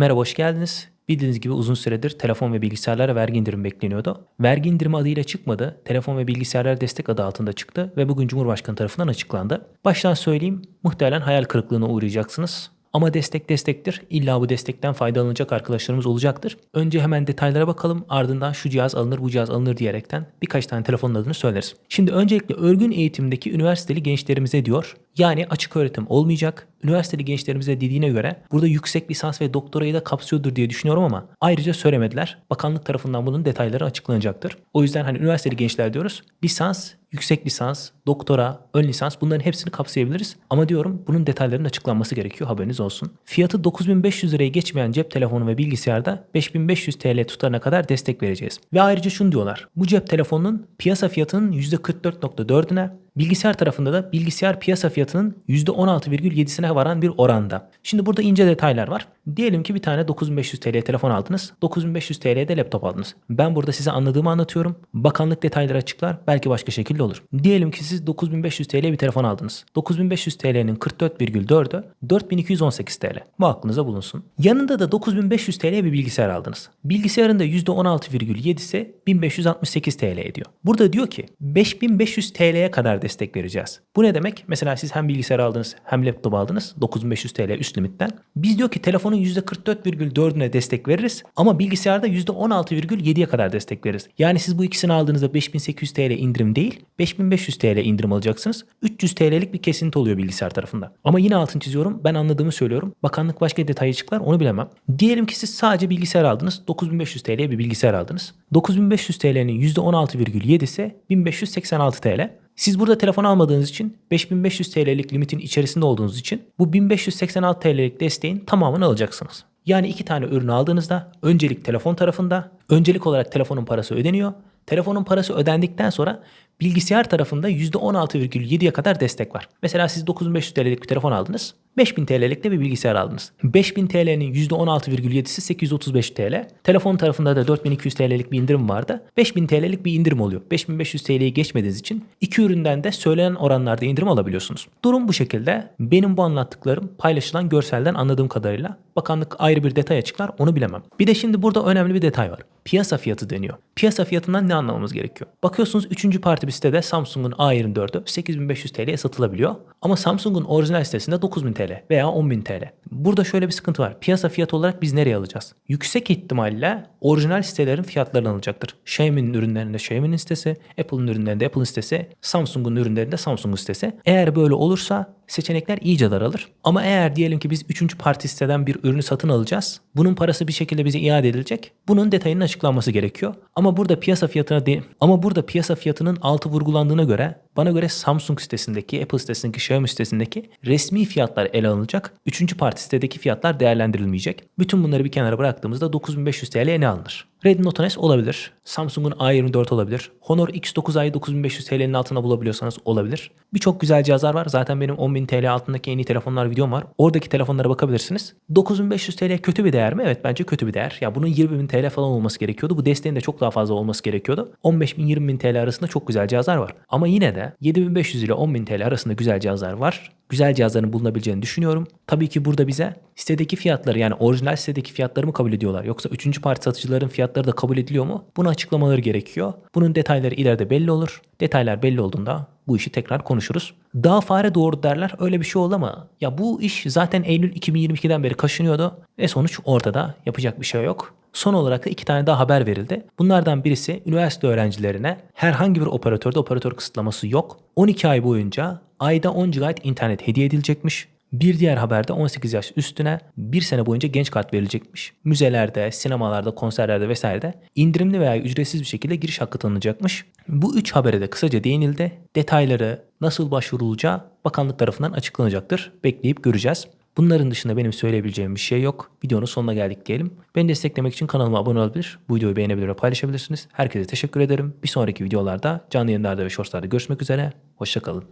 Merhaba hoş geldiniz. Bildiğiniz gibi uzun süredir telefon ve bilgisayarlara vergi indirimi bekleniyordu. Vergi indirimi adıyla çıkmadı. Telefon ve bilgisayarlar destek adı altında çıktı ve bugün Cumhurbaşkanı tarafından açıklandı. Baştan söyleyeyim muhtemelen hayal kırıklığına uğrayacaksınız. Ama destek destektir. İlla bu destekten faydalanacak arkadaşlarımız olacaktır. Önce hemen detaylara bakalım. Ardından şu cihaz alınır, bu cihaz alınır diyerekten birkaç tane telefonun adını söyleriz. Şimdi öncelikle örgün eğitimdeki üniversiteli gençlerimize diyor. Yani açık öğretim olmayacak. Üniversiteli gençlerimize dediğine göre burada yüksek lisans ve doktorayı da kapsıyordur diye düşünüyorum ama ayrıca söylemediler. Bakanlık tarafından bunun detayları açıklanacaktır. O yüzden hani üniversiteli gençler diyoruz. Lisans, yüksek lisans, doktora, ön lisans bunların hepsini kapsayabiliriz. Ama diyorum bunun detaylarının açıklanması gerekiyor haberiniz olsun. Fiyatı 9500 liraya geçmeyen cep telefonu ve bilgisayarda 5500 TL tutarına kadar destek vereceğiz. Ve ayrıca şunu diyorlar. Bu cep telefonunun piyasa fiyatının %44.4'üne Bilgisayar tarafında da bilgisayar piyasa fiyatının %16,7'sine varan bir oranda. Şimdi burada ince detaylar var. Diyelim ki bir tane 9500 TL telefon aldınız. 9500 TL'ye de laptop aldınız. Ben burada size anladığımı anlatıyorum. Bakanlık detayları açıklar. Belki başka şekilde olur. Diyelim ki siz 9500 TL bir telefon aldınız. 9500 TL'nin 44,4'ü 4218 TL. Bu aklınıza bulunsun. Yanında da 9500 TL bir bilgisayar aldınız. Bilgisayarın da %16,7'si 1568 TL ediyor. Burada diyor ki 5500 TL'ye kadar destek vereceğiz. Bu ne demek? Mesela siz hem bilgisayar aldınız hem laptop aldınız 9500 TL üst limitten. Biz diyor ki telefonun %44,4'üne destek veririz ama bilgisayarda %16,7'ye kadar destek veririz. Yani siz bu ikisini aldığınızda 5800 TL indirim değil 5500 TL indirim alacaksınız. 300 TL'lik bir kesinti oluyor bilgisayar tarafında. Ama yine altını çiziyorum ben anladığımı söylüyorum. Bakanlık başka detayı açıklar onu bilemem. Diyelim ki siz sadece bilgisayar aldınız 9500 TL'ye bir bilgisayar aldınız. 9500 TL'nin %16,7'si 1586 TL. Siz burada telefon almadığınız için 5500 TL'lik limitin içerisinde olduğunuz için bu 1586 TL'lik desteğin tamamını alacaksınız. Yani iki tane ürünü aldığınızda öncelik telefon tarafında öncelik olarak telefonun parası ödeniyor. Telefonun parası ödendikten sonra bilgisayar tarafında %16,7'ye kadar destek var. Mesela siz 9500 TL'lik bir telefon aldınız. 5000 TL'lik de bir bilgisayar aldınız. 5000 TL'nin %16,7'si 835 TL. Telefon tarafında da 4200 TL'lik bir indirim vardı. 5000 TL'lik bir indirim oluyor. 5500 TL'yi geçmediğiniz için iki üründen de söylenen oranlarda indirim alabiliyorsunuz. Durum bu şekilde. Benim bu anlattıklarım paylaşılan görselden anladığım kadarıyla bakanlık ayrı bir detay açıklar onu bilemem. Bir de şimdi burada önemli bir detay var. Piyasa fiyatı deniyor. Piyasa fiyatından ne anlamamız gerekiyor? Bakıyorsunuz 3. parti bir sitede Samsung'un A24'ü 8500 TL'ye satılabiliyor. Ama Samsung'un orijinal sitesinde 9000 TL veya 10.000 TL. Burada şöyle bir sıkıntı var. Piyasa fiyatı olarak biz nereye alacağız? Yüksek ihtimalle orijinal sitelerin fiyatları alınacaktır. Xiaomi'nin ürünlerinde Xiaomi'nin sitesi, Apple'ın ürünlerinde Apple'ın sitesi, Samsung'un ürünlerinde Samsung'un sitesi. Eğer böyle olursa seçenekler iyice daralır. Ama eğer diyelim ki biz 3. parti siteden bir ürünü satın alacağız. Bunun parası bir şekilde bize iade edilecek. Bunun detayının açıklanması gerekiyor. Ama burada piyasa fiyatına de, ama burada piyasa fiyatının altı vurgulandığına göre bana göre Samsung sitesindeki, Apple sitesindeki, Xiaomi sitesindeki resmi fiyatlar ele alınacak. Üçüncü parti sitedeki fiyatlar değerlendirilmeyecek. Bütün bunları bir kenara bıraktığımızda 9500 TL'ye ne alınır? Redmi Note S olabilir. Samsung'un A24 olabilir. Honor X9i'yi 9500 TL'nin altına bulabiliyorsanız olabilir. Birçok güzel cihazlar var. Zaten benim 10.000 TL altındaki en iyi telefonlar videom var. Oradaki telefonlara bakabilirsiniz. 9500 TL kötü bir değer mi? Evet bence kötü bir değer. Ya bunun 20.000 TL falan olması gerekiyordu. Bu desteğin de çok daha fazla olması gerekiyordu. 15.000-20.000 TL arasında çok güzel cihazlar var. Ama yine de 7500 ile 10.000 TL arasında güzel cihazlar var. Güzel cihazların bulunabileceğini düşünüyorum. Tabii ki burada bize sitedeki fiyatları yani orijinal sitedeki fiyatları mı kabul ediyorlar yoksa 3. parti satıcıların fiyatları da kabul ediliyor mu? Bunu açıklamaları gerekiyor. Bunun detayları ileride belli olur. Detaylar belli olduğunda bu işi tekrar konuşuruz. Daha fare doğurdu derler öyle bir şey oldu ama ya bu iş zaten Eylül 2022'den beri kaşınıyordu ve sonuç ortada yapacak bir şey yok. Son olarak da iki tane daha haber verildi. Bunlardan birisi üniversite öğrencilerine herhangi bir operatörde operatör kısıtlaması yok. 12 ay boyunca ayda 10 GB internet hediye edilecekmiş. Bir diğer haberde 18 yaş üstüne bir sene boyunca genç kart verilecekmiş. Müzelerde, sinemalarda, konserlerde vesairede indirimli veya ücretsiz bir şekilde giriş hakkı tanınacakmış. Bu üç habere de kısaca değinildi. Detayları nasıl başvurulacağı bakanlık tarafından açıklanacaktır. Bekleyip göreceğiz. Bunların dışında benim söyleyebileceğim bir şey yok. Videonun sonuna geldik diyelim. Beni desteklemek için kanalıma abone olabilir, bu videoyu beğenebilir ve paylaşabilirsiniz. Herkese teşekkür ederim. Bir sonraki videolarda, canlı yayınlarda ve shortslarda görüşmek üzere. Hoşçakalın.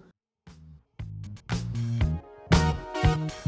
up.